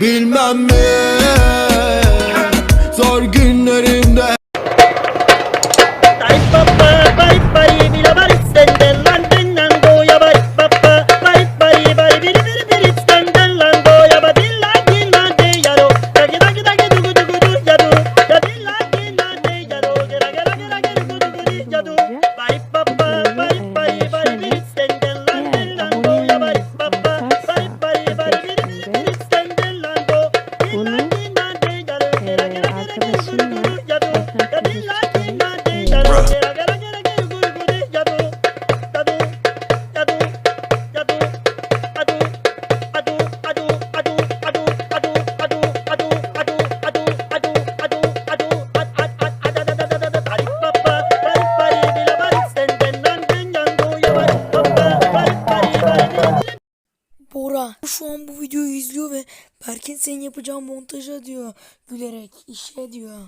Bilmem ne Zor günlerimde. Bora şu an bu videoyu izliyor ve Berkin senin yapacağın montaja diyor gülerek işe diyor.